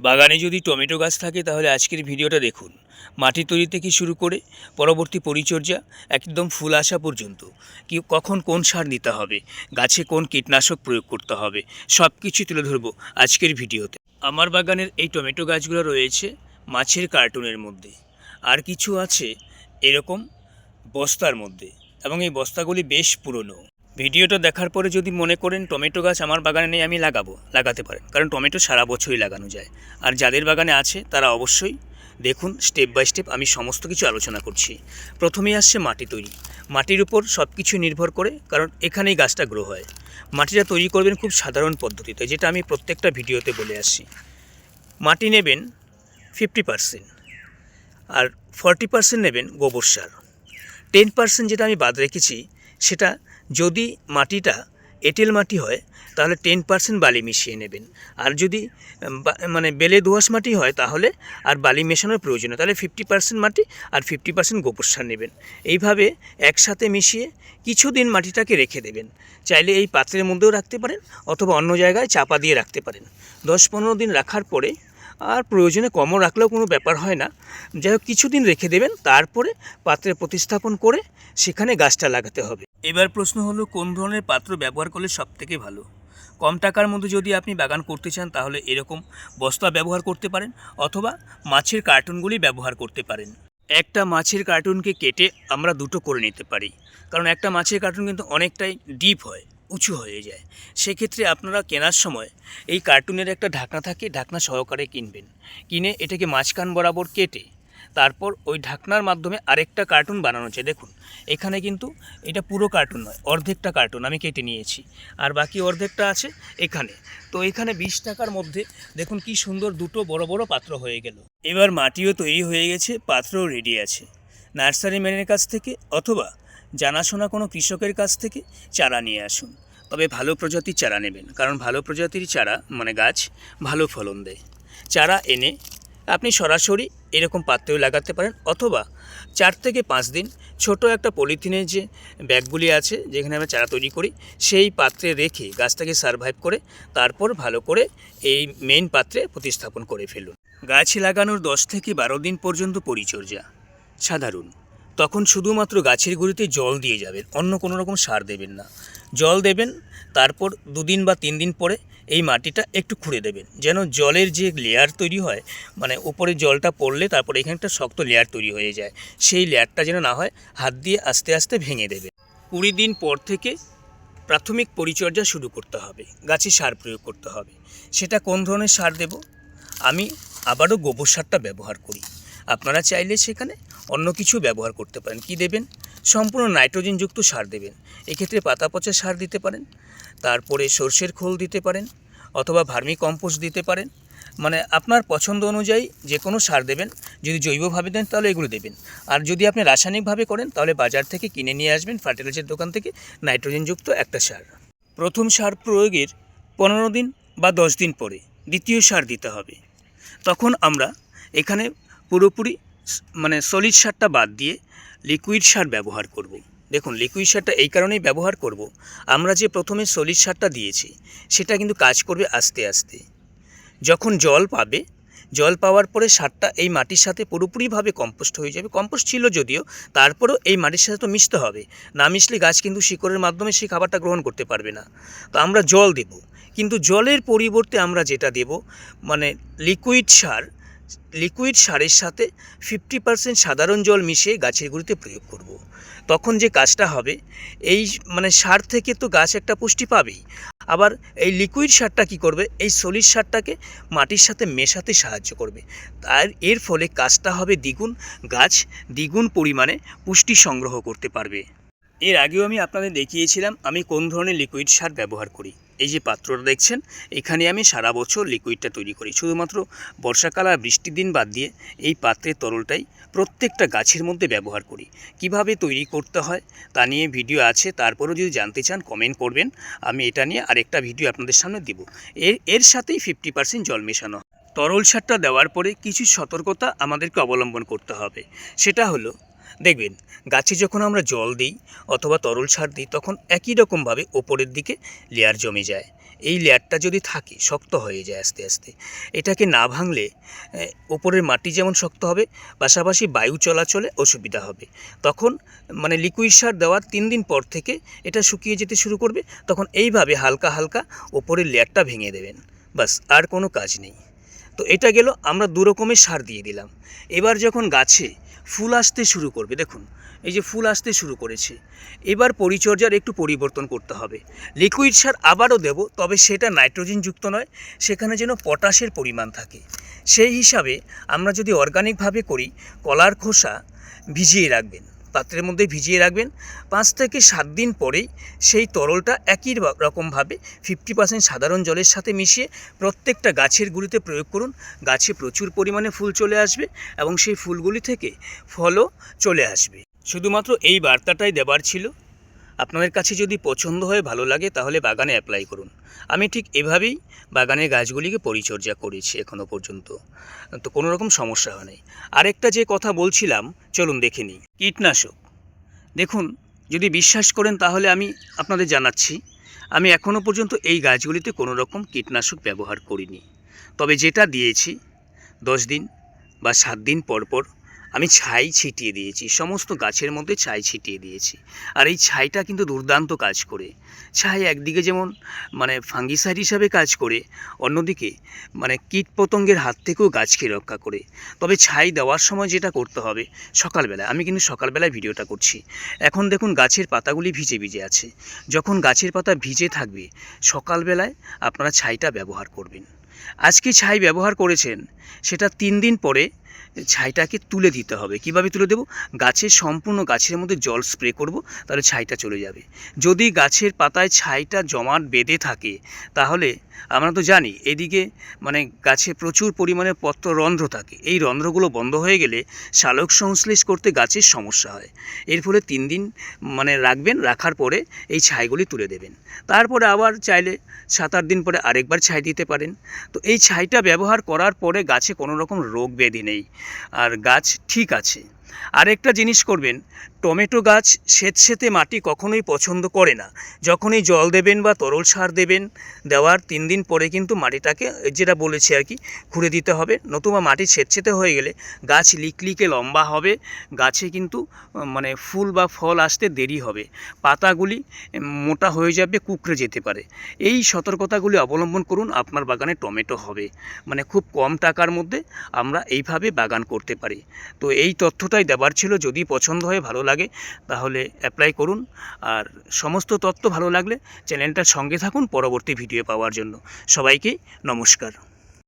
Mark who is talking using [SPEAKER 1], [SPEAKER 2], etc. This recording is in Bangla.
[SPEAKER 1] বাগানে যদি টমেটো গাছ থাকে তাহলে আজকের ভিডিওটা দেখুন। মাটি তৈরি থেকে শুরু করে? পরবর্তী পরিচর্যা? একদম ফুল আসা পর্যন্ত। কি, কখন কোন সার দিতে হবে? গাছে কোন কীটনাশক প্রয়োগ করতে হবে? সব কিছু তুলে ধরবো আজকের ভিডিওতে। আমার বাগানের এই টমেটো গাছগুলো রয়েছে মাছের কার্টুনের মধ্যে। আর কিছু আছে এরকম বস্তার মধ্যে। এবং এই বস্তাগুলি বেশ পুরনো। ভিডিওটা দেখার পরে যদি মনে করেন টমেটো গাছ আমার বাগানে নেই, আমি লাগাবো, লাগাতে পারেন। কারণ টমেটো সারা বছরই লাগানো যায়। আর যাদের বাগানে আছে, তারা অবশ্যই দেখুন স্টেপ বাই স্টেপ আমি সমস্ত কিছু আলোচনা করছি। প্রথমেই আসছে মাটি তৈরি। মাটির উপর সব কিছু নির্ভর করে, কারণ এখানেই গাছটা গ্রো হয়। মাটিটা তৈরি করবেন খুব সাধারণ পদ্ধতিতে, যেটা আমি প্রত্যেকটা ভিডিওতে বলে আসছি। মাটি নেবেন ফিফটি পার্সেন্ট আর ফর্টি পার্সেন্ট নেবেন গোবর সার। টেন পার্সেন্ট যেটা আমি বাদ রেখেছি, সেটা যদি মাটিটা এঁটেল মাটি হয়, তাহলে টেন পার্সেন্ট বালি মিশিয়ে নেবেন। আর যদি মানে বেলে দোআঁশ মাটি হয়, তাহলে আর বালি মেশানোর প্রয়োজন। তাহলে ফিফটি পার্সেন্ট মাটি আর ফিফটি পার্সেন্ট গোবর সার নেবেন। এইভাবে একসাথে মিশিয়ে কিছুদিন মাটিটাকে রেখে দেবেন। চাইলে এই পাত্রের মধ্যেও রাখতে পারেন অথবা অন্য জায়গায় চাপা দিয়ে রাখতে পারেন। দশ পনেরো দিন রাখার পরে আর প্রয়োজনে কমও রাখলেও কোনো ব্যাপার হয় না। যাই হোক, কিছুদিন রেখে দেবেন, তারপরে পাত্রে প্রতিস্থাপন করে সেখানে গাছটা লাগাতে হবে। এবার প্রশ্ন হলো, কোন ধরনের পাত্র ব্যবহার করলে সব থেকে ভালো? কম টাকার মধ্যে যদি আপনি বাগান করতে চান, তাহলে এরকম বস্তা ব্যবহার করতে পারেন অথবা মাছের কার্টুনগুলি ব্যবহার করতে পারেন। একটা মাছের কার্টুনকে কেটে আমরা দুটো করে নিতে পারি। কারণ একটা মাছের কার্টুন কিন্তু অনেকটাই ডিপ হয়। উঁচু হয়ে যায়। সেক্ষেত্রে আপনারা কেনার সময় এই কার্টুনের একটা ঢাকনা থাকে, ঢাকনা সহকারে কিনবেন। কিনে এটাকে মাঝখান বরাবর কেটে, তারপর ওই ঢাকনার মাধ্যমে আরেকটা কার্টুন বানানো যায় দেখুন, এখানে কিন্তু এটা পুরো কার্টুন নয়, অর্ধেকটা কার্টুন আমি কেটে নিয়েছি। আর বাকি অর্ধেকটা আছে এখানে। তো এখানে বিশ টাকার মধ্যে দেখুন কি সুন্দর দুটো বড় বড় পাত্র হয়ে গেল। এবার মাটিও তৈরি হয়ে গেছে, পাত্রও রেডি আছে। নার্সারি ম্যানের কাছ থেকে অথবা জানাশোনা কোনো কৃষকের কাছ থেকে, চারা নিয়ে আসুন। তবে ভালো প্রজাতির চারা নেবেন, কারণ ভালো প্রজাতির চারা মানে গাছ, ভালো ফলন দেয়। চারা এনে আপনি সরাসরি এরকম পাত্রেও লাগাতে পারেন, অথবা চার থেকে পাঁচ দিন ছোট একটা পলিথিনের যে ব্যাগগুলি আছে, যেখানে আমরা চারা তৈরি করি, সেই পাত্রে রেখে গাছটাকে সারভাইভ করে, তারপর ভালো করে এই মেইন পাত্রে প্রতিস্থাপন করে ফেলুন। গাছ লাগানোর দশ থেকে বারো দিন পর্যন্ত পরিচর্যা। সাধারণ। তখন শুধুমাত্র গাছের গুঁড়িতে জল দিয়ে যাবেন, অন্য কোনো রকম সার দেবেন না। জল দেবেন, তারপর দুদিন বা তিন দিন পরে এই মাটিটা একটু খুঁড়ে দেবেন। যেন জলের যে লেয়ার তৈরি হয় মানে উপরে জলটা পড়লে তারপর এখানে একটা শক্ত লেয়ার তৈরি হয়ে যায়। সেই লেয়ারটা যেন না হয়, হাত দিয়ে আস্তে আস্তে ভেঙে দেবে। কুড়ি দিন পর থেকে প্রাথমিক পরিচর্যা শুরু করতে হবে, গাছে সার প্রয়োগ করতে হবে। সেটা কোন ধরনের সার দেব? আমি আবারও গোবর সারটা ব্যবহার করি। আপনারা চাইলে সেখানে অন্য কিছু ব্যবহার করতে পারেন। কি দেবেন? সম্পূর্ণ নাইট্রোজেনযুক্ত সার দেবেন। এক্ষেত্রে পাতা পচা সার দিতে পারেন, তারপরে সর্ষের খোল দিতে পারেন, অথবা ভার্মি কম্পোস্ট দিতে পারেন। মানে আপনার পছন্দ অনুযায়ী যে কোনো সার দেবেন। যদি জৈবভাবে দেন তাহলে এগুলো দেবেন। আর যদি আপনি রাসায়নিকভাবে করেন, তাহলে বাজার থেকে কিনে নিয়ে আসবেন ফার্টিলাইজার দোকান থেকে নাইট্রোজেনযুক্ত একটা সার। প্রথম সার প্রয়োগের পনেরো দিন বা দশ দিন পরে দ্বিতীয় সার দিতে হবে। তখন আমরা এখানে পুরোপুরি মানে সলিড সারটা বাদ দিয়ে লিকুইড সার ব্যবহার করব। দেখুন লিকুইড সারটা এই কারণেই ব্যবহার করব। আমরা যে প্রথমে সলিড সারটা দিয়েছি, সেটা কিন্তু কাজ করবে আস্তে আস্তে। যখন জল পাবে, জল পাওয়ার পরে সারটা এই মাটির সাথে পুরোপুরিভাবে কম্পোস্ট হয়ে যাবে। কম্পোস্ট ছিল যদিও, তারপরেও এই মাটির সাথে তো মিশতে হবে। না মিশলে গাছ কিন্তু শিকড়ের মাধ্যমে সেই খাবারটা গ্রহণ করতে পারবে না। তো আমরা জল দেব। কিন্তু জলের পরিবর্তে আমরা যেটা দেব মানে লিকুইড সার লিকুইড সারের সাথে ফিফটি পার্সেন্ট সাধারণ জল মিশিয়ে গাছের গুঁড়িতে প্রয়োগ করব। তখন যে কাজটা হবে, এই মানে সার থেকে তো গাছ একটা পুষ্টি পাবেই। আবার এই লিকুইড সারটা কি করবে? এই সলিড সারটাকে মাটির সাথে মেশাতে সাহায্য করবে। আর এর ফলে কাজটা হবে দ্বিগুণ, গাছ দ্বিগুণ পরিমাণে পুষ্টি সংগ্রহ করতে পারবে। এর আগেও আমি আপনাদের দেখিয়েছিলাম আমি কোন ধরনের লিকুইড সার ব্যবহার করি। এই যে পাত্রটা দেখছেন, এখানে আমি সারা বছর লিকুইডটা তৈরি করি। শুধুমাত্র বর্ষাকাল আর বৃষ্টির দিন বাদ দিয়ে এই পাত্রের তরলটাই প্রত্যেকটা গাছের মধ্যে ব্যবহার করি। কীভাবে তৈরি করতে হয় তা নিয়ে ভিডিও আছে, তারপরেও যদি জানতে চান কমেন্ট করবেন। আমি এটা নিয়ে আরেকটা ভিডিও আপনাদের সামনে দেব। এর এর সাথেই ফিফটি পার্সেন্ট জল মেশানো। তরল সারটা দেওয়ার পরে কিছু সতর্কতা আমাদেরকে অবলম্বন করতে হবে। সেটা হলো দেখবেন, গাছে যখন আমরা জল দিই অথবা তরল সার দিই, তখন একই রকমভাবে ওপরের দিকে লেয়ার জমে যায়। এই লেয়ারটা যদি থাকে, শক্ত হয়ে যায় আস্তে আস্তে। এটাকে না ভাঙলে ওপরের মাটি যেমন শক্ত হবে, পাশাপাশি বায়ু চলাচলে অসুবিধা হবে। তখন মানে লিকুইড সার দেওয়ার তিন দিন পর থেকে এটা শুকিয়ে যেতে শুরু করবে, তখন এইভাবে হালকা হালকা ওপরের লেয়ারটা ভেঙে দেবেন। বাস, আর কোনো কাজ নেই। তো এটা গেল, আমরা দু রকমের সার দিয়ে দিলাম। এবার যখন গাছে ফুল আসতে শুরু করবে। দেখুন, এই যে ফুল আসতে শুরু করেছে। এবার পরিচর্যার একটু পরিবর্তন করতে হবে। লিকুইড সার আবারও দেব, তবে সেটা নাইট্রোজেনযুক্ত নয়, সেখানে যেন পটাশের পরিমাণ থাকে। সেই হিসাবে আমরা যদি অর্গানিকভাবে করি, কলার খোসা ভিজিয়ে রাখবেন। পাত্রের মধ্যে ভিজিয়ে রাখবেন। পাঁচ থেকে সাত দিন পরেই সেই তরলটা একই রকমভাবে ফিফটি পার্সেন্ট সাধারণ জলের সাথে মিশিয়ে প্রত্যেকটা গাছের গুলিতে প্রয়োগ করুন। গাছে প্রচুর পরিমাণে ফুল চলে আসবে এবং সেই ফুলগুলি থেকে ফলও চলে আসবে। শুধুমাত্র এই বার্তাটাই দেবার ছিল। আপনাদের কাছে যদি পছন্দ হয় ভালো লাগে, তাহলে বাগানে অ্যাপ্লাই করুন। আমি ঠিক এভাবেই বাগানের গাছগুলিকে পরিচর্যা করেছি এখনও পর্যন্ত। তো কোনো রকম সমস্যা হয় নাই। আরেকটা যে কথা বলছিলাম, চলুন দেখে নিই। কীটনাশক। দেখুন, যদি বিশ্বাস করেন তাহলে আমি আপনাদের জানাচ্ছি, আমি এখনও পর্যন্ত এই গাছগুলিতে কোনো রকম কীটনাশক ব্যবহার করিনি। তবে যেটা দিয়েছি, দশ দিন বা সাত দিন পর পর আমি ছাই ছিটিয়ে দিয়েছি, সমস্ত গাছের মধ্যে ছাই ছিটিয়ে দিয়েছি। আর এই ছাইটা কিন্তু দুর্দান্ত কাজ করে। ছাই একদিকে যেমন মানে ফাঙ্গিসাইড হিসাবে কাজ করে, অন্যদিকে মানে কীট পতঙ্গের হাত থেকেও গাছকে রক্ষা করে। তবে ছাই দেওয়ার সময় যেটা করতে হবে, সকালবেলা, আমি কিন্তু সকালবেলায় ভিডিওটা করছি। এখন দেখুন গাছের পাতাগুলি ভিজে ভিজে আছে। যখন গাছের পাতা ভিজে থাকবে, সকালবেলায় আপনারা ছাইটা ব্যবহার করবেন। আজকে ছাই ব্যবহার করেছেন সেটা তিন দিন পরে ছাইটাকে তুলে দিতে হবে। কীভাবে তুলে দেব? গাছের সম্পূর্ণ গাছের মধ্যে জল স্প্রে করব, তাহলে ছাইটা চলে যাবে। যদি গাছের পাতায় ছাইটা জমাট বেঁধে থাকে, তাহলে আমরা তো জানি এদিকে মানে গাছে প্রচুর পরিমাণে পত্র রন্ধ্র থাকে। এই রন্ধ্রগুলো বন্ধ হয়ে গেলে শালক সংশ্লেষ করতে গাছের সমস্যা হয়। এর ফলে তিন দিন মানে রাখবেন, রাখার পরে এই ছাইগুলি তুলে দেবেন। তারপরে আবার চাইলে সাত আট দিন পরে আরেকবার ছাই দিতে পারেন। তো এই ছাইটা ব্যবহার করার পরে গাছে কোনো রকম রোগ ব্যাধি নেই। আর গাছ ঠিক আছে। আরেকটা জিনিস করবেন, টমেটো গাছ স্বেতসেতে মাটি কখনোই পছন্দ করে না। যখনই জল দেবেন বা তরল সার দেবেন, দেওয়ার তিন দিন পরে কিন্তু মাটিটাকে, যেটা বলেছি আর কি, খুঁড়ে দিতে হবে। নতুবা মাটি স্বেতসেতে হয়ে গেলে গাছ লিকলিকে লম্বা হবে, গাছে কিন্তু মানে ফুল বা ফল আসতে দেরি হবে। পাতাগুলি মোটা হয়ে যাবে, কুকড়ে যেতে পারে। এই সতর্কতাগুলি অবলম্বন করুন, আপনার বাগানে টমেটো হবে। মানে খুব কম টাকার মধ্যে আমরা এইভাবে বাগান করতে পারি। তো এই তথ্যটাই দেবার ছিল যদি পছন্দ হয়, ভালো লাগে, তাহলে অ্যাপ্লাই করুন। আর সমস্ত তত্ত্ব ভালো লাগলে চ্যানেলটার সঙ্গে থাকুন পরবর্তী ভিডিও পাওয়ার জন্য। সবাইকে নমস্কার।